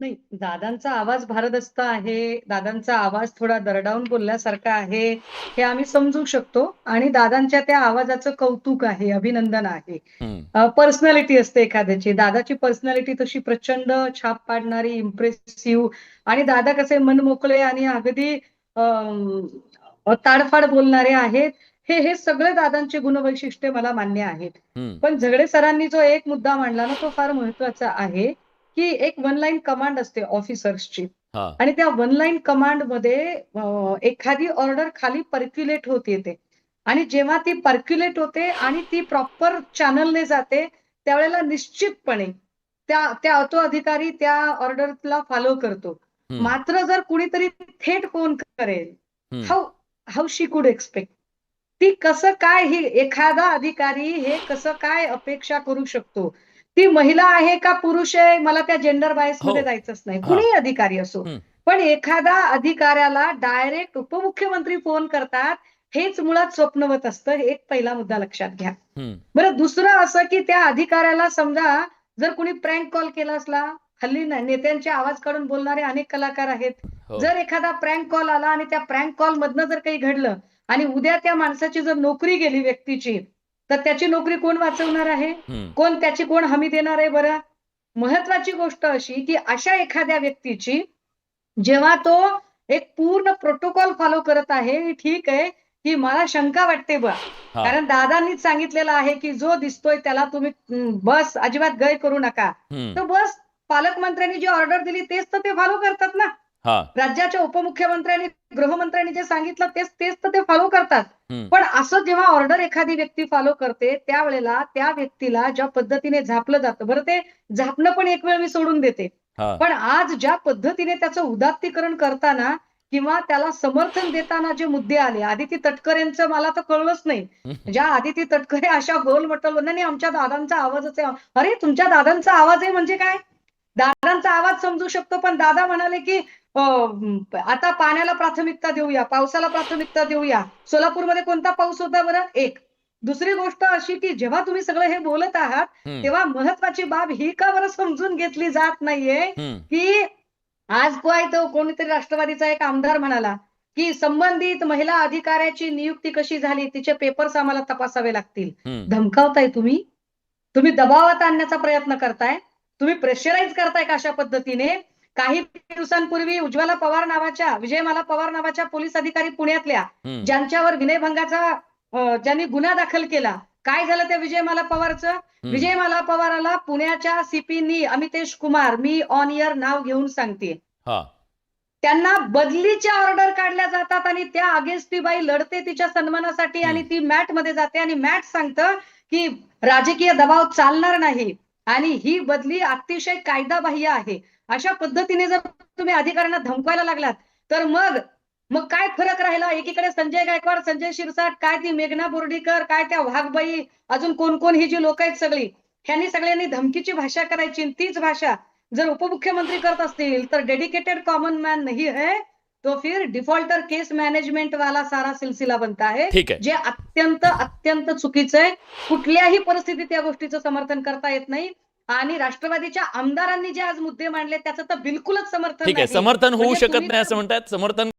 नाही, दादांचा आवाज भारदस्त आहे. दादांचा आवाज थोडा दरडावून बोलल्यासारखा आहे, हे आम्ही समजू शकतो आणि दादांच्या त्या आवाजाचं कौतुक आहे, अभिनंदन आहे. पर्सनॅलिटी असते एखाद्याची. दादाची पर्सनॅलिटी तशी प्रचंड छाप पाडणारी, इम्प्रेसिव्ह आणि दादा कसे मनमोकळे आणि अगदी ताडफाड बोलणारे आहेत. हे हे सगळे दादांचे गुणवैशिष्ट्ये मला मान्य आहेत. पण झगडे सरांनी जो एक मुद्दा मांडला ना, तो फार महत्त्वाचा आहे, की एक वन लाईन कमांड असते ऑफिसर्सची हां. आणि त्या वन लाईन कमांडमध्ये अ, एखादी ऑर्डर खाली पर्क्युलेट होत येते आणि जेव्हा ती पर्क्युलेट होते आणि ती प्रॉपर चॅनलने जाते, त्यावेळेला निश्चितपणे त्या त्या तो अधिकारी त्या ऑर्डरला फॉलो करतो. मात्र जर कुणीतरी थेट फोन करेल. हाऊ हाऊ शी कुड एक्सपेक्ट ती कसं काय ही एखादा अधिकारी हे कसं काय अपेक्षा करू शकतो? ती महिला आहे का पुरुष आहे? मला त्या जेंडर बायसमध्ये हो. जायचंच नाही. कुणीही अधिकारी असो. पण एखादा अधिकाऱ्याला डायरेक्ट उपमुख्यमंत्री फोन करतात, हेच मुळात स्वप्नवत असतं. हे एक पहिला मुद्दा लक्षात घ्या. बरं दुसरं असं, की त्या अधिकाऱ्याला समजा जर कुणी प्रँक कॉल केला असला, हल्ली नेत्यांचे आवाज काढून बोलणारे अनेक कलाकार आहेत. हो. जर एखादा प्रँक कॉल आला आणि त्या प्रँक कॉलमधनं जर काही घडलं आणि उद्या त्या माणसाची जर नोकरी गेली व्यक्तीची, तर त्याची नोकरी कोण वाचवणार आहे? कोण त्याची कोण हमी देणार आहे बरं? महत्वाची गोष्ट अशी, की अशा एखाद्या व्यक्तीची जेव्हा तो एक पूर्ण प्रोटोकॉल फॉलो करत आहे, ठीक आहे, की मला शंका वाटते बा. हां. कारण दादांनीच सांगितलेलं आहे, की जो दिसतोय त्याला तुम्ही बस अजिबात गय करू नका. तर बस पालकमंत्र्यांनी जी ऑर्डर दिली तेच तर ते फॉलो करतात ना. राज्याच्या उपमुख्यमंत्र्यांनी, गृहमंत्र्यांनी जे सांगितलं तेच तेच तर ते फॉलो करतात. पण असं जेव्हा ऑर्डर एखादी व्यक्ती फॉलो करते, त्यावेळेला त्या व्यक्तीला ज्या पद्धतीने झापलं जातं, बरं ते झापणं पण एक वेळ मी सोडून देते. पण आज ज्या पद्धतीने त्याचं उदात्तीकरण करताना किंवा त्याला समर्थन देताना जे मुद्दे आले, आदिती तटकरेंचं मला तर कळलंच नाही. ज्या आदिती तटकरे अशा गोलमटोल नाही, नाही आमच्या दादांचा आवाजच आहे. अरे तुमच्या दादांचा आवाज आहे म्हणजे काय? दादांचा आवाज समजू शकतो, पण दादा म्हणाले, की आता पाण्याला प्राथमिकता देऊया, पावसाला प्राथमिकता देऊया. सोलापूरमध्ये कोणता पाऊस होता बरं? एक. दुसरी गोष्ट अशी, की जेव्हा तुम्ही सगळं हे बोलत आहात. तेव्हा महत्वाची बाब ही का बरं समजून घेतली जात नाहीये. की आज काय तो कोणीतरी राष्ट्रवादीचा एक आमदार म्हणाला, की संबंधित महिला अधिकाऱ्याची नियुक्ती कशी झाली, तिचे पेपर्स आम्हाला तपासावे लागतील. धमकावताय तुम्ही? तुम्ही दबावात आणण्याचा प्रयत्न करताय? तुम्ही प्रेशराईज करताय का अशा पद्धतीने? काही दिवसांपूर्वी उज्ज्वला पवार नावाच्या, विजयमाला पवार नावाच्या पोलीस अधिकारी पुण्यातल्या. ज्यांच्यावर विनयभंगाचा ज्यांनी गुन्हा दाखल केला. काय झालं त्या विजयमाला पवारचं? विजयमाला पवाराला पुण्याच्या सीपीनी अमितेश कुमार, मी ऑन एअर नाव घेऊन सांगतेय. हां. त्यांना बदलीच्या ऑर्डर काढल्या जातात आणि त्या अगेन्स्ट ती बाई लढते तिच्या सन्मानासाठी आणि. ती मॅटमध्ये जाते आणि मॅट सांगतं, की राजकीय दबाव चालणार नाही आणि ही बदली अतिशय कायदाबाह्य आहे. अशा पद्धतीने जर तुम्ही अधिकाऱ्यांना धमकवायला लागलात, तर मग मग काय फरक राहिला? एकीकडे संजय गायकवाड, संजय शिरसाट, काय ती मेघना बोर्डीकर, काय त्या वाघबाई, अजून कोण कोण ही जी लोक आहेत सगळी, ह्यांनी सगळ्यांनी धमकीची भाषा करायची तीच भाषा जर उपमुख्यमंत्री करत असतील, तर डेडिकेटेड कॉमन मॅन नाही है, तो फिर डिफॉल्टर केस मॅनेजमेंट वाला सारा सिलसिला बनता है. जे अत्यंत अत्यंत चुकीचं आहे. कुठल्याही परिस्थितीत या गोष्टीचं समर्थन करता येत नाही आणि राष्ट्रवादीच्या आमदारांनी जे आज मुद्दे मांडले त्याचं तर बिलकुलच समर्थन. समर्थन होऊ म्हणजे शकत नाही असं म्हणतायत. समर्थन